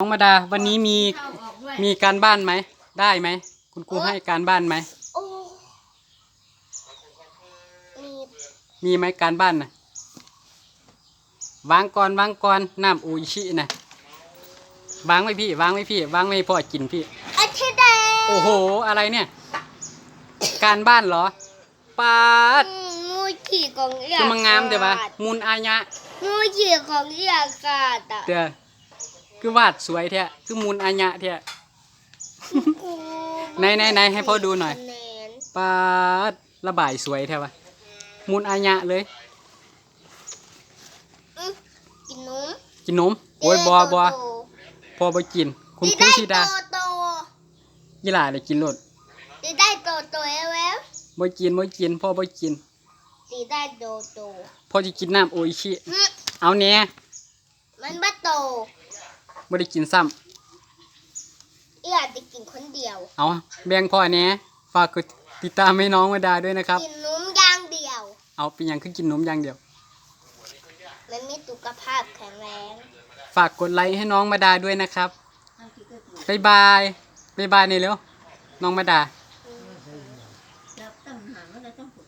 น้องมาดาวันนี้มีมีการบ้านไหม ได้ไหม คุณครูให้การบ้านไหมโอ้มีมีไหมการบ้านนะวางก่อนวางก่อนน้ำอูอิชินะวางไว้พี่ วางไว้พี่ วางไว้ให้พ่อกินพี่อาทิตย์แดงโอ้โห อะไรเนี่ย การบ้านเหรอปาดอืมมูขี่ของเอียคือมังงามเดี๋ยวปะมูลอายะมูขี่ของเอียกาดอะเดี๋ยว คือวาดสวยแท้คือมูลอายะแท้กูไหนไหนไหนให้พ่อดูหน่อยคะแนนปาดระบายสวยแท้วะมูลอายะเลยอื้อกินนมกินนมโอ้ยบอบอโตพอบ่กิน คุณๆครูชิดาโตโตยี่หลาได้กินรดตีได้โตโตเอวแล้วบ่กินบ่กินพ่อบ่กินตีได้โตโตพ่อจะกินน้ำโออิชิหึเอาแหน่มันบ่โต ไม่ได้กินซ้ำเอื้อจะกินคนเดียวเอาแบ่งพ่อแหน่ฝากกดติดตามให้น้องมาดาด้วยนะครับ กินนมย่างเดียว เอาเป็นยัางคือกินนมย่างเดียว มันมีสุขภาพแข็งแรงฝากกดไลค์ให้น้องมาดาด้วยนะครับบายบายบายบายเนี่ยเร็วน้องมาดา แล้วตั้งหาแล้วต้องขุด